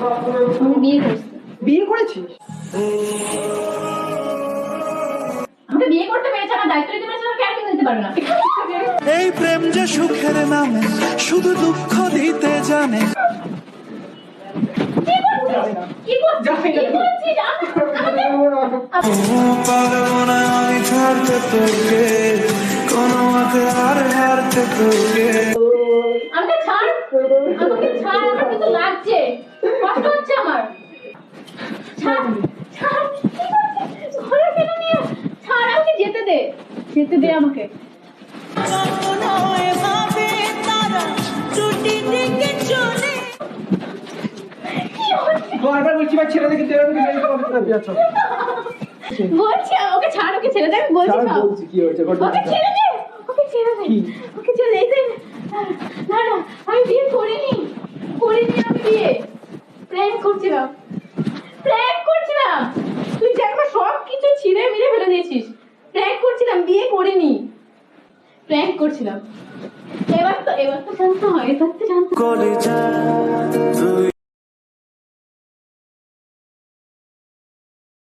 আমি বিয়ে করছি। বিয়ে করেছিস? আমাকে বিয়ে করতে পেরেছে আমার দায়িত্ব নিতে পেরেছে আমাকে কেন নিতে পারবে না। এই প্রেম যে সুখের নামে শুধু দুঃখ দিতে জানে। আমি- ছাড়তে তোকে। কোনো মতে আর হারতে তোকে। যেতে দে। যেতে দে আমাকে? বারবার বলছি ভাই ছেড়ে দেখে না বলছি ওকে ছাড় ওকে ছেড়ে দে আমি বলছি সব। বলছি কি হয়েছে? ওকে ছেড়ে দে ওকে ছেড়ে দে? ওকে ছেড়ে দে এই না না আমি বিয়ে করিনি। করিনি আমি বিয়ে। প্র্যাঙ্ক করছিলাম প্র্যাঙ্ক করছিলাম তুই যে একবার সব কিছু ছিঁড়ে মিলে ফেলে দিয়েছিস প্র্যাঙ্ক করছিলাম বিয়ে করিনি। প্র্যাঙ্ক করছিলাম। এবার তো এবার তো শান্ত হয় এবার তো শান্ত